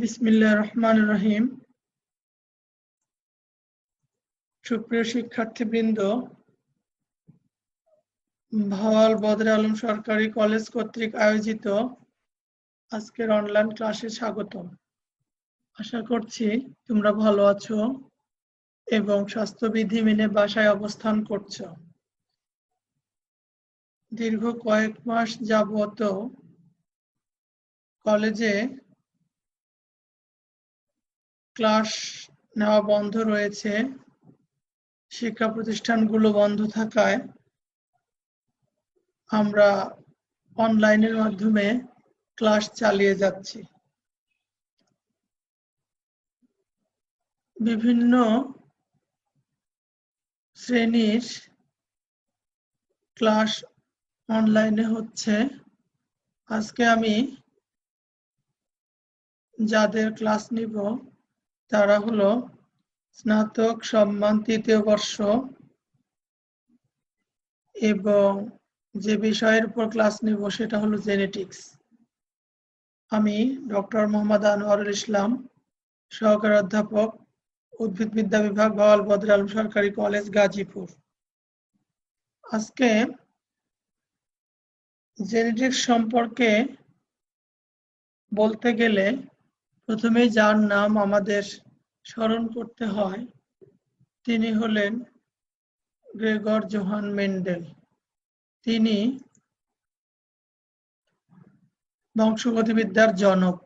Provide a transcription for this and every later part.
বিসমিল্লাহ রহমান রহিম সুপ্রিয় শিক্ষার্থীবৃন্দ, ভাওয়াল বদরে আলম সরকারি কলেজ কর্তৃক আয়োজিত আজকের অনলাইন ক্লাসে স্বাগতম। আশা করছি তোমরা ভালো আছো এবং স্বাস্থ্যবিধি মেনে বাসায় অবস্থান করছ। দীর্ঘ কয়েক মাস যাবত কলেজে ক্লাস নেওয়া বন্ধ রয়েছে, শিক্ষা প্রতিষ্ঠানগুলো বন্ধ থাকায় আমরা অনলাইনের মাধ্যমে ক্লাস চালিয়ে যাচ্ছি। বিভিন্ন শ্রেণির ক্লাস অনলাইনে হচ্ছে। আজকে আমি যাদের ক্লাস নিব তারা হলো স্নাতক সম্মান তৃতীয় বর্ষ এবং যে বিষয়ের উপর ক্লাস নিব সেটা হলো জেনেটিক্স। আমি ডক্টর মোহাম্মদ আনোয়ারুল ইসলাম, সহকারী অধ্যাপক উদ্ভিদবিদ্যা বিভাগ, বাওয়াল বদর আলম সরকারি কলেজ, গাজীপুর। আজকে জেনেটিক্স সম্পর্কে বলতে গেলে প্রথমে যার নাম আমাদের স্মরণ করতে হয়, তিনি হলেন গ্রেগর জোহান মেন্ডেল। তিনি বংশগতিবিদ্যার জনক।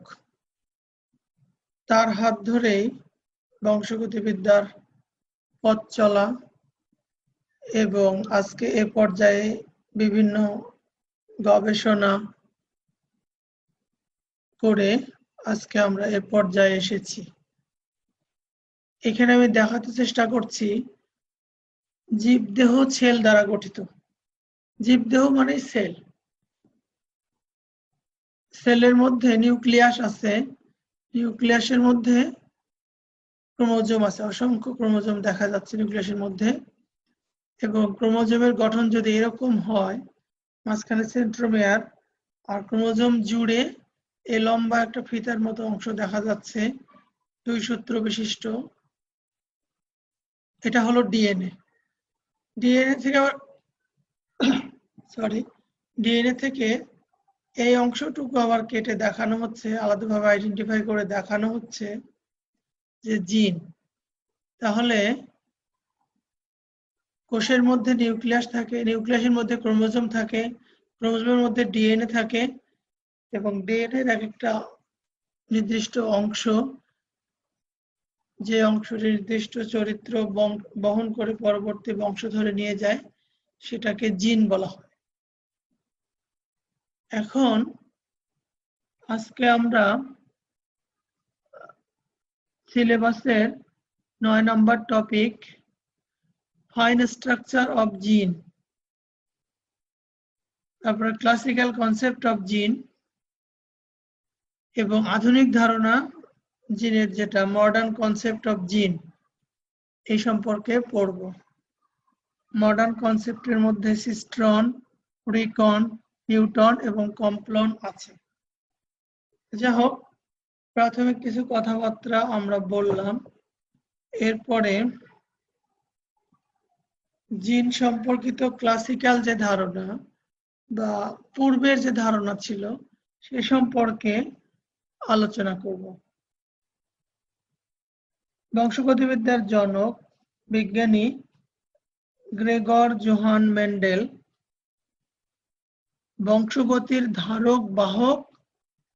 তার হাত ধরেই বংশগতিবিদ্যার পথ চলা এবং আজকে এ পর্যায়ে বিভিন্ন গবেষণা করে আজকে আমরা এ পর্যায়ে এসেছি। এখানে আমি দেখাতে চেষ্টা করছি জীবদেহ সেল দ্বারা গঠিত। জীবদেহ মানে সেল। সেলের মধ্যে নিউক্লিয়াস আছে, নিউক্লিয়াসের মধ্যে ক্রোমোজোম আছে। অসংখ্য ক্রোমোজোম দেখা যাচ্ছে নিউক্লিয়াসের মধ্যে। এবং ক্রোমোজোমের গঠন যদি এরকম হয়, মাঝখানে সেন্ট্রোমেয়ার, আর ক্রোমোজোম জুড়ে এ লম্বা একটা ফিতার মতো অংশ দেখা যাচ্ছে, দুই সূত্র বিশিষ্ট। এটা হলো ডিএনএ। ডিএনএ থেকে সরি ডিএনএ থেকে এই অংশটুকু আবার কেটে দেখানো হচ্ছে, আলাদাভাবে আইডেন্টিফাই করে দেখানো হচ্ছে যে জিন। তাহলে কোষের মধ্যে নিউক্লিয়াস থাকে, নিউক্লিয়াসের মধ্যে ক্রোমোজোম থাকে, ক্রোমোজোমের মধ্যে ডিএনএ থাকে এবং ডিএনএর এক একটা নির্দিষ্ট অংশ যে অংশটি নির্দিষ্ট চরিত্র বহন করে পরবর্তী বংশ ধরে নিয়ে যায়, সেটাকে জিন বলা হয়। এখন আজকে আমরা সিলেবাসের নয় নম্বর topic, fine structure of gene. তারপরে ক্লাসিক্যাল কনসেপ্ট অফ জিন এবং আধুনিক ধারণা জিনের যেটা মডার্ন কনসেপ্ট অফ জিন এই সম্পর্কে পড়ব। মডার্ন কনসেপ্টের মধ্যে সিস্ট্রন রিকন নিউটন এবং কমপ্লন আছে। যাই হোক প্রাথমিক কিছু কথাবার্তা আমরা বললাম। এরপরে জিন সম্পর্কিত ক্লাসিক্যাল যে ধারণা বা পূর্বের যে ধারণা ছিল, সে সম্পর্কে আলোচনা করব। বংশগতিবিদ্যার জনক, বিজ্ঞানী গ্রেগর জোহান মেন্ডেল, বংশগতির ধারক, বাহক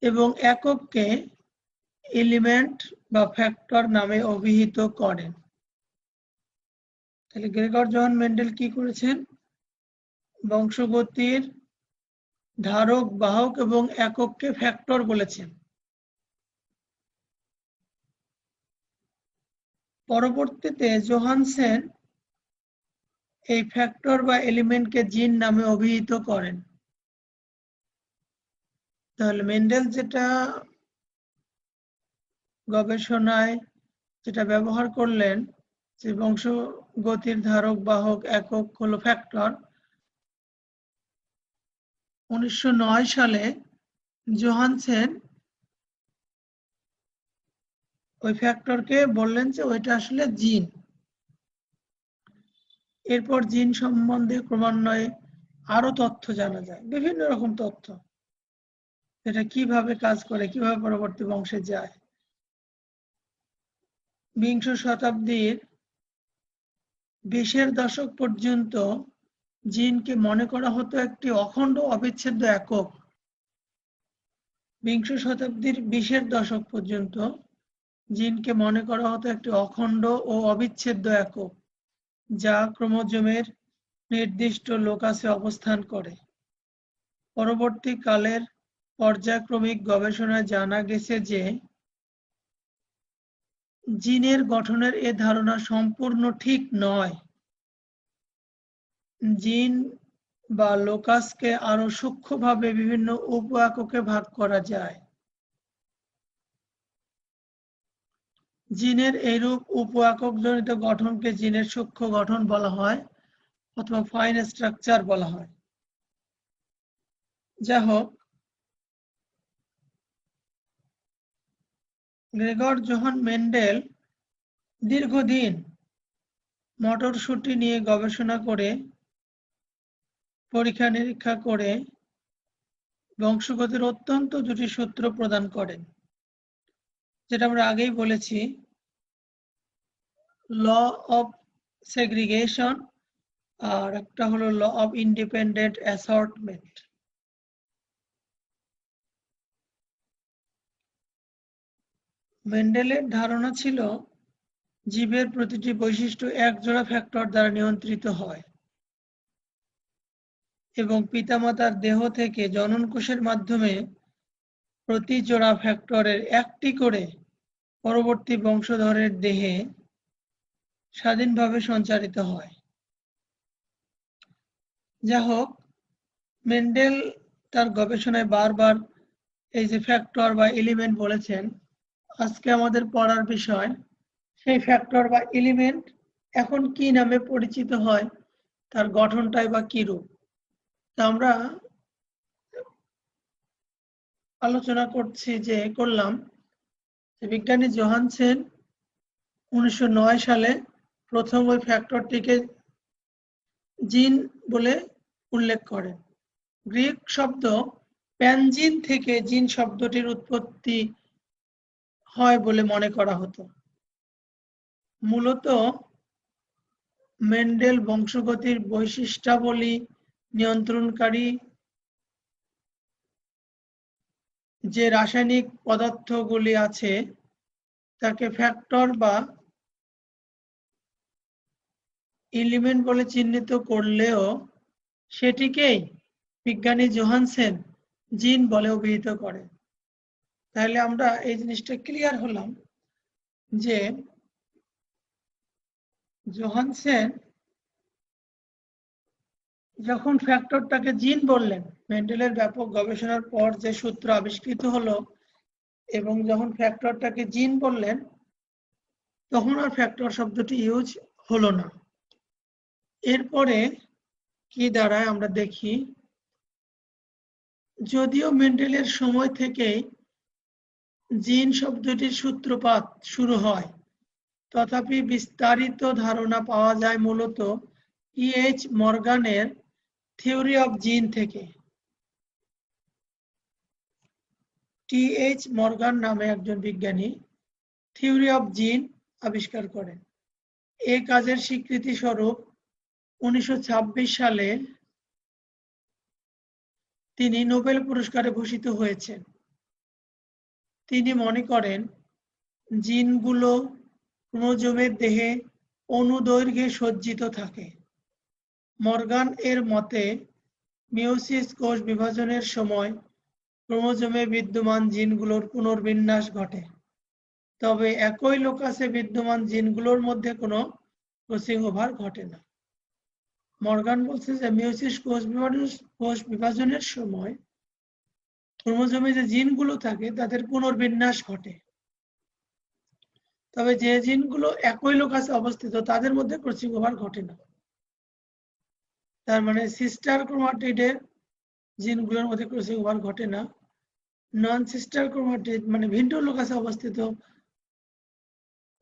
এবং একককে এলিমেন্ট বা ফ্যাক্টর নামে অভিহিত করেন। তাহলে গ্রেগর জোহান মেন্ডেল কি করেছেন? বংশগতির ধারক, বাহক এবং একককে ফ্যাক্টর বলেছেন। পরবর্তীতে জোহানসেন এই ফ্যাক্টর বা এলিমেন্টকে জিন নামে অভিহিত করেন। তাহলে মেন্ডেল যেটা গবেষণায় যেটা ব্যবহার করলেন, যে বংশগতির ধারক, বাহক, একক হলো ফ্যাক্টর উনিশশো নয় সালে জোহানসেন ওই ফ্যাক্টরকে বললেন যে ওইটা আসলে জিন। এরপর জিন সম্বন্ধে ক্রমান্বয়ে আরও তথ্য জানা যায়, বিভিন্ন রকম তথ্য। এটা কীভাবে কাজ করে, কীভাবে পরবর্তী বংশে যায়। বিংশ শতাব্দীর বিশের দশক পর্যন্ত জিনকে মনে করা হতো একটি অখণ্ড অবিচ্ছেদ্য একক। বিংশ শতাব্দীর বিশের দশক পর্যন্ত জিনকে মনে করা হতো একটি অখণ্ড ও অবিচ্ছেদ্য একক, যা ক্রোমোজোমের নির্দিষ্ট লোকাসে অবস্থান করে। পরবর্তী কালের পর্যায়ক্রমিক গবেষণায় জানা গেছে যে, জিনের গঠনের এ ধারণা সম্পূর্ণ ঠিক নয়। জিন বা লোকাসকে আরও সূক্ষ্মভাবে বিভিন্ন উপ এককে ভাগ করা যায়। জিনের এইরূপ উপ একক জনিত গঠনকে জিনের সূক্ষ্ম গঠন বলা হয় অথবা ফাইন স্ট্রাকচার বলা হয়। যা হোক গ্রেগর জোহান মেন্ডেল দীর্ঘদিন মটরশুটি নিয়ে গবেষণা করে, পরীক্ষা নিরীক্ষা করে বংশগতির অত্যন্ত দুটি সূত্র প্রদান করেন। যেটা আমরা আগেই বলেছি ল অফ সেগ্রিগেশন, আর একটা হলো ল অফ ইন্ডিপেন্ডেন্ট অ্যাসর্টমেন্ট। মেন্ডেলের ধারণা ছিল জীবের প্রতিটি বৈশিষ্ট্য একজোড়া ফ্যাক্টর দ্বারা নিয়ন্ত্রিত হয়, এবং পিতামাতার দেহ থেকে জনন কোষের মাধ্যমে প্রতি জোড়া ফ্যাক্টরের একটি করে পরবর্তী বংশধরের দেহে স্বাধীনভাবে সঞ্চারিত হয়। যা হোক মেন্ডেল তার গবেষণায় বারবার এই যে ফ্যাক্টর বা এলিমেন্ট বলেছেন, আজকে আমাদের পড়ার বিষয়, সেই ফ্যাক্টর বা এলিমেন্ট এখন কি নামে পরিচিত হয়, তার গঠনটাই বা কি রূপ আমরা আলোচনা করছি যে, করলাম বিজ্ঞানী জোহানসেন উনিশশো নয় সালে প্রথম ওই ফ্যাক্টরটিকে জিন বলে উল্লেখ করেন গ্রিক শব্দ প্যানজিন থেকে জিন শব্দটির উৎপত্তি হয় বলে মনে করা হতো। মূলত মেন্ডেল বংশগতির বৈশিষ্ট্যাবলী নিয়ন্ত্রণকারী যে রাসায়নিক পদার্থগুলি আছে, তাকে ফ্যাক্টর বা এলিমেন্ট বলে চিহ্নিত করলেও সেটিকেই বিজ্ঞানী জোহানসেন জিন বলে অভিহিত করে। তাহলে আমরা এই জিনিসটা ক্লিয়ার হলাম যে জোহানসেন যখন ফ্যাক্টরটাকে জিন বললেন, মেন্ডেলের ব্যাপক গবেষণার পর যে সূত্র আবিষ্কৃত হলো এবং যখন ফ্যাক্টরটাকে জিন বললেন, তখন আর ফ্যাক্টর শব্দটি ইউজ হলো না। এরপরে কি দাঁড়ায় আমরা দেখি। যদিও মেন্ডেলের সময় থেকেই জিন শব্দটির সূত্রপাত শুরু হয়, তথাপি বিস্তারিত ধারণা পাওয়া যায় মূলত ইএইচ মর্গানের থিওরি অফ জিন থেকে। টি এইচ মর্গান নামে একজন বিজ্ঞানী থিওরি অফ জিন আবিষ্কার করেন। এ কাজের স্বীকৃতি স্বরূপ উনিশশো ছাব্বিশ সালে তিনি নোবেল পুরস্কারে ভূষিত হয়েছেন। তিনি মনে করেন, জিনগুলো ক্রোমোজোমের দেহে অনুদৈর্ঘ্যে সজ্জিত থাকে। মর্গান এর মতে মিউসিস কোষ বিভাজনের সময় ক্রোমোজোমে বিদ্যমান জিনগুলোর পুনর্বিন্যাস ঘটে। তবে একই লোকাসে বিদ্যমান জিনগুলোর মধ্যে কোনো ক্রসিং ওভার ঘটে না। মর্গান বলছে যে মিওসিস কোষ বিভাজন কোষ বিভাজনের সময় ক্রোমোজোমে যে জিনগুলো থাকে, তাদের পুনর্বিন্যাস ঘটে। তবে যে জিনগুলো একই লোকাসে অবস্থিত, তাদের মধ্যে ক্রসিং ওভার ঘটে না। তার মানে সিস্টার ক্রোমাটিডের জিনগুলোর মধ্যে ক্রসিং ওভার ঘটে না। নন সিস্টার ক্রোমাটিড মানে ভিন্ন লোকাসে অবস্থিত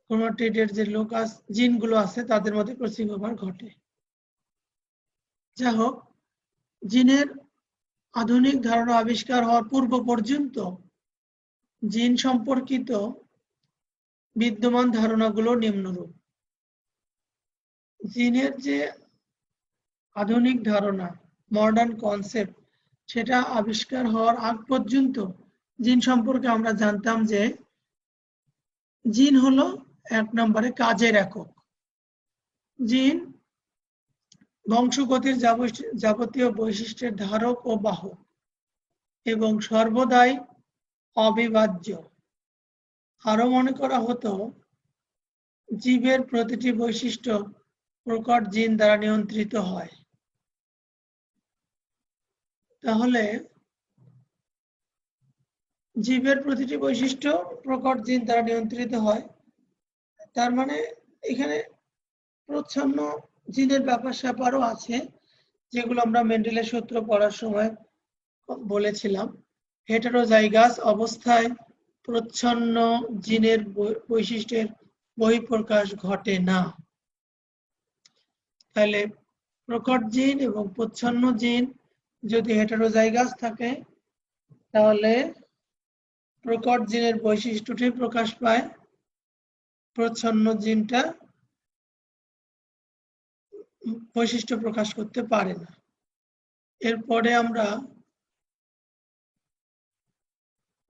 ক্রোমাটিডের যে লোকাস জিনগুলো আছে, তাদের মধ্যে ক্রসিং ওভার ঘটে। যা হোক জিনের আধুনিক ধারণা আবিষ্কার হওয়ার পূর্ব পর্যন্ত জিন সম্পর্কিত বিদ্যমান ধারণাগুলো নিম্নরূপ। জিনের যে আধুনিক ধারণা মডার্ন কনসেপ্ট সেটা আবিষ্কার হওয়ার আগ পর্যন্ত জিন সম্পর্কে আমরা জানতাম যে জিন হলো এক নম্বরে কাজের একক। জিন বংশগতির যাবতীয় বৈশিষ্ট্যের ধারক ও বাহক এবং সর্বদাই অবিভাজ্য। আরও মনে করা হতো, জীবের প্রতিটি বৈশিষ্ট্য প্রকট জিন দ্বারা নিয়ন্ত্রিত হয়। তাহলে, জীবের প্রতিটি বৈশিষ্ট্য প্রকট জিন দ্বারা নিয়ন্ত্রিত হয়। তার মানে এখানে প্রচ্ছন্ন জিনের ব্যাপার স্যাপারও আছে, যেগুলো আমরা মেন্ডেলের সূত্র পড়ার সময় বলেছিলাম। হেটারোজাইগাস অবস্থায় প্রচ্ছন্ন জিনের বৈশিষ্ট্যের বহিঃপ্রকাশ ঘটে না। তাহলে প্রকট জিন এবং প্রচ্ছন্ন জিন যদি হেটারোজাইগাস থাকে, তাহলে প্রকট জিনের বৈশিষ্ট্যটি প্রকাশ পায়। প্রচ্ছন্ন জিনটা বৈশিষ্ট্য প্রকাশ করতে পারে না। এরপরে আমরা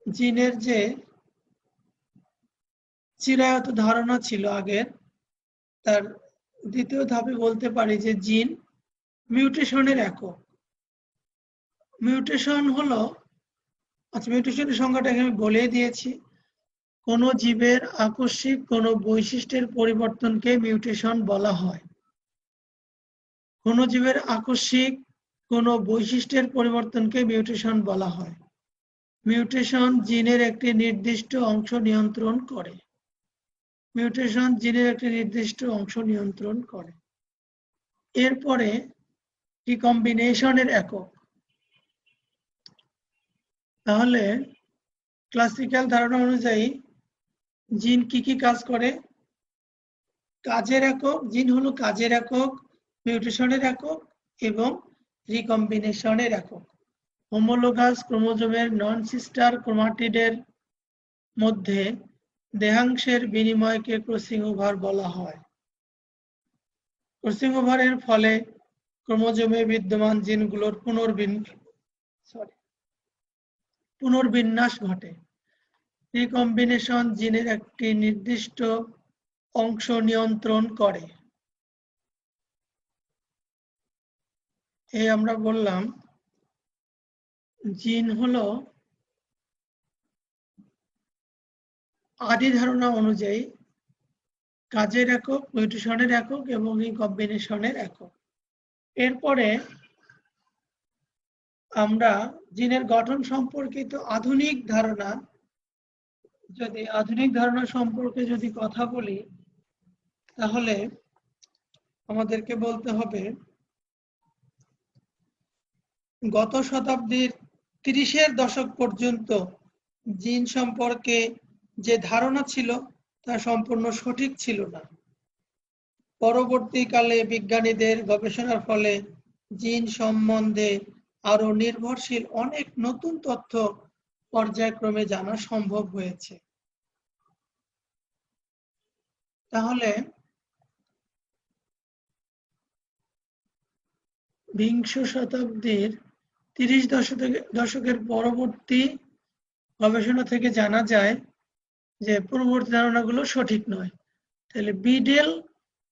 জিনের যে চিরায়ত ধারণা ছিল আগের, তার দ্বিতীয় ধাপে বলতে পারি যে জিন মিউটেশনের একক। মিউটেশন হলো আচ্ছা মিউটেশনের সংজ্ঞাটাকে আমি বলে দিয়েছি, কোন জীবের আকস্মিক কোন বৈশিষ্ট্যের পরিবর্তনকে মিউটেশন বলা হয়। কোন জীবের আকস্মিক কোন বৈশিষ্ট্যের পরিবর্তনকে মিউটেশন বলা হয়। মিউটেশন জিনের একটি নির্দিষ্ট অংশ নিয়ন্ত্রণ করে। মিউটেশন জিনের একটি নির্দিষ্ট অংশ নিয়ন্ত্রণ করে। এরপরে রিকম্বিনেশনের একক। তাহলে ক্লাসিক্যাল ধারণা অনুযায়ী জিন কি কি কাজ করে? কাজের একক, জিন হলো কাজের একক মিউটেশনের একক এবং রিকম্বিনেশনের একক হোমোলোগাস ক্রোমোজোমের নন সিস্টার ক্রোমাটিডের মধ্যে দেহাংশের বিনিময়কে ক্রসিং ওভার বলা হয়। ক্রসিং ওভারের ফলে ক্রোমোজোমে বিদ্যমান জিনগুলোর পুনর্বিন সরি পুনর্বিন্যাস ঘটে। রিকম্বিনেশন জিনের একটি নির্দিষ্ট অংশ নিয়ন্ত্রণ করে। এই আমরা বললাম, জিন হলো আদি ধারণা অনুযায়ী কাজের একক, মিউটেশনের একক এবং রিকম্বিনেশনের একক। এরপরে আমরা জিনের গঠন সম্পর্কিত আধুনিক ধারণা, যদি আধুনিক ধারণা সম্পর্কে যদি কথা বলি, তাহলে আমাদেরকে বলতে হবে গত শতাব্দীর তিরিশের দশক পর্যন্ত জিন সম্পর্কে যে ধারণা ছিল, তা সম্পূর্ণ সঠিক ছিল না। পরবর্তীকালে বিজ্ঞানীদের গবেষণার ফলে জিন সম্বন্ধে আরও নির্ভরশীল অনেক নতুন তথ্য পর্যায়ক্রমে জানা সম্ভব হয়েছে। তাহলে, বিংশ শতাব্দীর তিরিশ দশকের পরবর্তী গবেষণা থেকে জানা যায় যে পূর্ববর্তী ধারণাগুলো সঠিক নয়। তাহলে বিডেল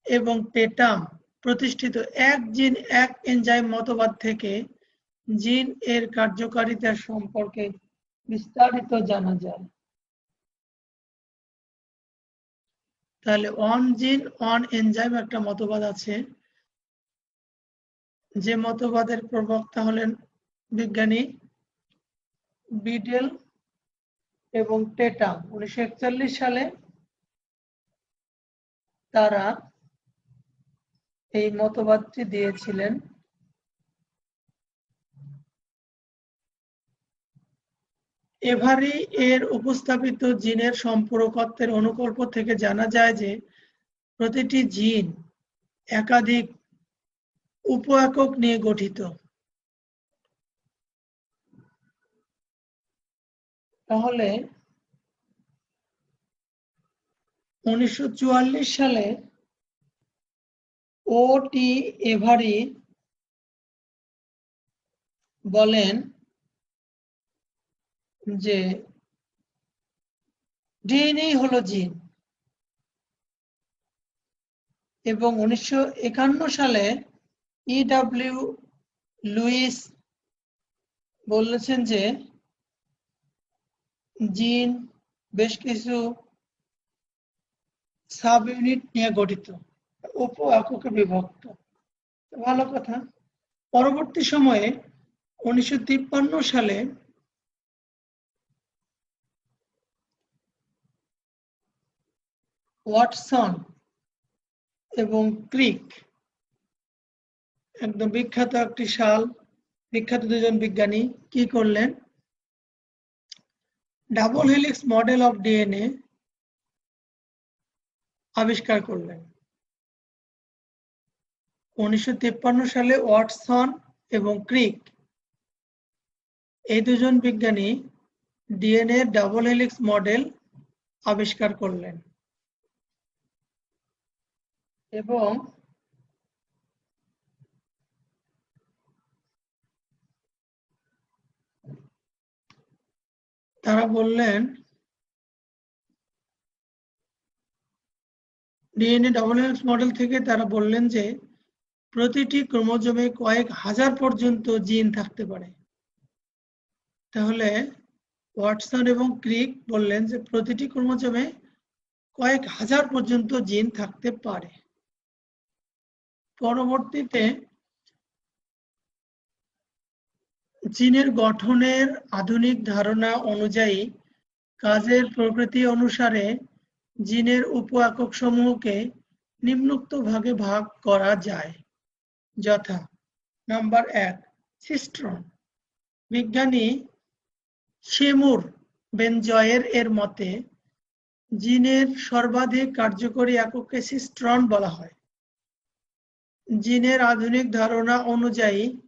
এবং পেটাম প্রতিষ্ঠিত এক জিন, এক এনজাইম মতবাদ থেকে জিন এর কার্যকারিতা সম্পর্কে বিস্তারিত জানা যায়। তাহলে অন জিন, অন এনজাইম একটা মতবাদ আছে। যে মতবাদের প্রবক্তা হলেন বিজ্ঞানী বিডেল এবং টেটাম উনিশশো সালে তারা এই মতবাদটি দিয়েছিলেন। এভারি এর উপস্থাপিত জিনের সম্পূরকত্বের অনুকল্প থেকে জানা যায় যে, প্রতিটি জিন একাধিক উপ একক নিয়ে গঠিত। তাহলে উনিশশো সালে ও টি এভারি বলেন যে ডিএনএ হলো জিন। এবং উনিশশো একান্ন সালে ইডাব্লিউ লুইস বলেছেন যে জিন, বেশ কিছু সাব ইউনিট নিয়ে গঠিত উপ এককে বিভক্ত। ভালো কথা। পরবর্তী সময়ে উনিশশো তিপ্পান্ন সালে ওয়াটসন এবং ক্রিক, একদম বিখ্যাত একটি সাল বিখ্যাত দুজন বিজ্ঞানী, কি করলেন? Double helix model of DNA আবিষ্কার করলেন। উনিশশো তিপ্পান্ন সালে ওয়াটসন এবং ক্রিক এই দুজন বিজ্ঞানী ডিএনএ ডাবল হেলিক্স মডেল আবিষ্কার করলেন। এবং তারা বললেন ডিএনএ ডাবল হেলিক্স মডেল থেকে তারা বললেন যে, প্রতিটি ক্রোমোজোমে কয়েক হাজার পর্যন্ত জিন থাকতে পারে। তাহলে ওয়াটসন এবং ক্রিক বললেন যে, প্রতিটি ক্রোমোজোমে কয়েক হাজার পর্যন্ত জিন থাকতে পারে। পরবর্তীতে জিনের গঠনের আধুনিক ধারণা অনুযায়ী, কাজের প্রকৃতি অনুসারে জিনের উপ একক সমূহকে নিম্নোক্ত ভাগে ভাগ করা যায়। যথা, নাম্বার এক, সিস্ট্রন। বিজ্ঞানী শেমুর বেনজয়ের এর মতে, জিনের সর্বাধিক কার্যকরী এককে সিস্ট্রন বলা হয়। জিনের আধুনিক ধারণা অনুযায়ী,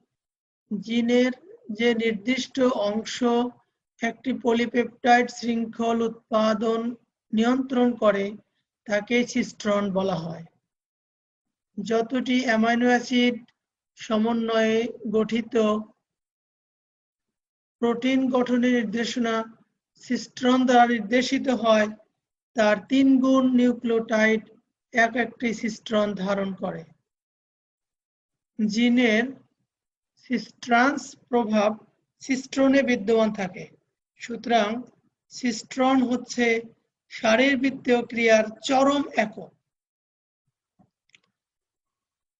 জিনের যে নির্দিষ্ট অংশ একটি পলিপেপটাইড শৃঙ্খল উৎপাদন নিয়ন্ত্রণ করে, তাকে সিস্ট্রন বলা হয়। যতটি অ্যামাইনো অ্যাসিড সমন্বয়ে গঠিত, প্রোটিন গঠনের নির্দেশনা সিস্ট্রন দ্বারা নির্দেশিত হয়, তার তিন গুণ নিউক্লিওটাইড এক একটি সিস্ট্রন ধারণ করে। জিনের সিস্ট্রান্স প্রভাব সিস্ট্রনে বিদ্যমান থাকে। সুতরাং সিস্ট্রন হচ্ছে শারীরবৃত্তীয় ক্রিয়ার চরম একক।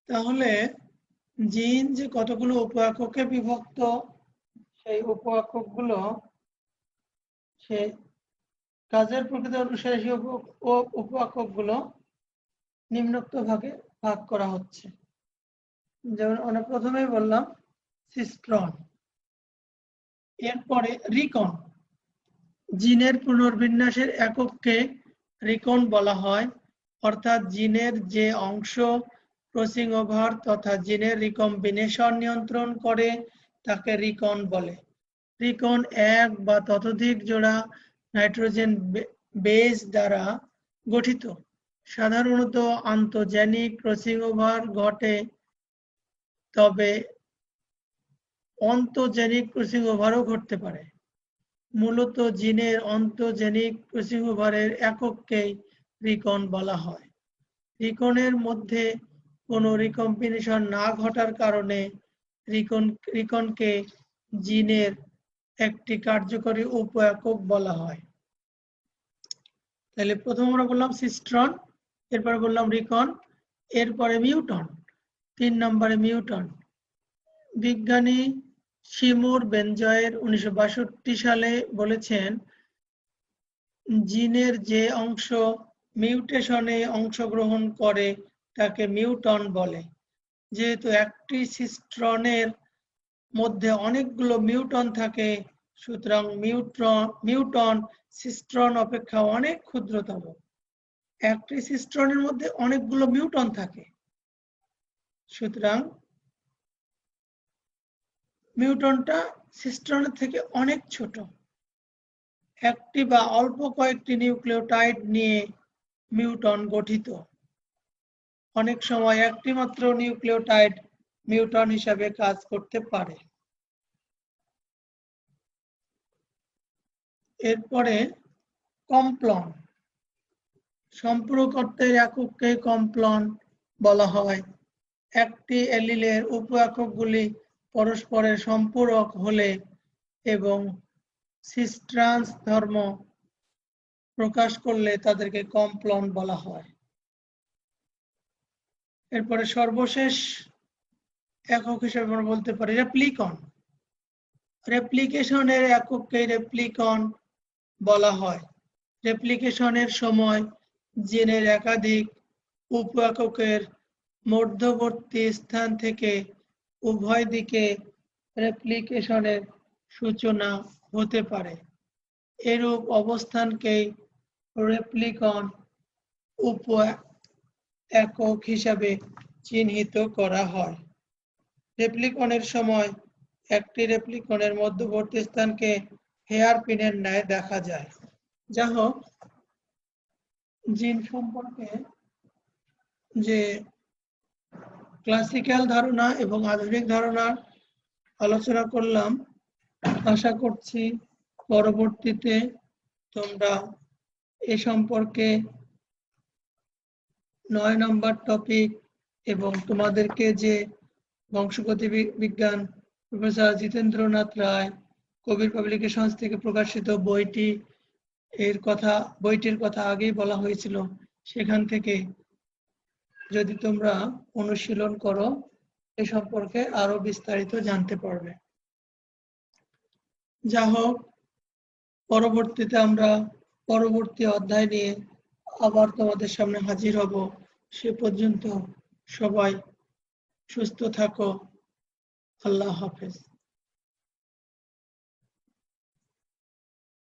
তাহলে জিন যে কতগুলো উপ এককে বিভক্ত, সেই উপ এককগুলো সে কাজের প্রকৃতি অনুসারে সেই উপ এককগুলো নিম্নোক্ত ভাগে ভাগ করা হচ্ছে। যেমন আমরা প্রথমেই বললাম সিস্ট্রন। এরপরে রিকন। জিনের পুনর্বিন্যাসের একককে রিকন বলা হয়, অর্থাৎ জিনের যে অংশ ক্রসিং ওভার তথা জিনের রিকম্বিনেশন নিয়ন্ত্রণ করে, তাকে রিকন বলে। রিকন এক বা ততোধিক জোড়া নাইট্রোজেন বেস দ্বারা গঠিত। সাধারণত আন্তঃজেনিক ক্রসিং ওভার ঘটে, তবে অন্তজেনিক ক্রসিং ওভারও ঘটতে পারে। মূলত জিনের অন্তজেনিক ক্রসিং ওভারের একককেই রিকন বলা হয়। রিকনের মধ্যে কোনো রিকম্বিনেশন না ঘটার কারণে রিকন রিকনকে জিনের একটি কার্যকরী উপ একক বলা হয়। তাহলে প্রথম আমরা বললাম সিস্ট্রন, এরপর বললাম রিকন, এরপরে মিউটন, তিন নম্বরে মিউটন। বিজ্ঞানী শিমুর বেনজয়ের উনিশশো বাষট্টি সালে বলেছেন, জিনের যে অংশ মিউটেশনে অংশগ্রহণ করে তাকে মিউটন বলে। যেহেতু একটি সিস্ট্রনের মধ্যে অনেকগুলো মিউটন থাকে, সুতরাং মিউট্রন, মিউটন সিস্ট্রন অপেক্ষা অনেক ক্ষুদ্রতম। একটি সিস্ট্রনের মধ্যে অনেকগুলো মিউটন থাকে। সুতরাং মিউটনটা সিস্ট্রনের থেকে অনেক ছোট। একটি বা অল্প কয়েকটি নিউক্লিওটাইড নিয়ে মিউটন গঠিত। অনেক সময় একটি মাত্র নিউক্লিওটাইড মিউটন হিসাবে কাজ করতে পারে। এরপরে কমপ্লন। সম্পূরকত্বের একককে কমপ্লন বলা হয়। একটি অ্যালিলের উপ এককগুলি পরস্পরের সম্পূরক হলে এবং সিস্ট্রান্স ধর্ম প্রকাশ করলে তাদেরকে কমপ্লন বলা হয়। এরপরে সর্বশেষ একক হিসেবে আমরা বলতে পারি রেপ্লিকন রেপ্লিকেশনের একককে রেপ্লিকন বলা হয়। রেপ্লিকেশনের সময় জিনের একাধিক উপ এককের মধ্যবর্তী স্থান থেকে উভয় দিকে রেপ্লিকেশনের সূচনা হতে পারে। এরূপ অবস্থানকেই রেপ্লিকন উপ একক হিসাবে চিহ্নিত করা হয়। রেপ্লিকনের সময় একটি রেপ্লিকনের মধ্যবর্তী স্থানকে হেয়ার পিনের ন্যায় দেখা যায়। যা হোক জিন সম্পর্কে যে ক্লাসিক্যাল ধারণা এবং আধুনিক ধারণার আলোচনা করলাম। আশা করছি পরবর্তীতে তোমরা এ সম্পর্কে নয় নম্বর টপিক এবং তোমাদেরকে যে বংশগতি বিজ্ঞান প্রফেসর জিতেন্দ্রনাথ রায় কবির পাবলিকেশনস থেকে প্রকাশিত বইটি এর কথা, বইটির কথা আগেই বলা হয়েছিল, সেখান থেকে যদি তোমরা অনুশীলন করো, এ সম্পর্কে আরও বিস্তারিত জানতে পারবে। যা হোক, পরবর্তীতে আমরা পরবর্তী অধ্যায় নিয়ে আবার তোমাদের সামনে হাজির হব। সে পর্যন্ত সবাই সুস্থ থাকো। আল্লাহ হাফেজ।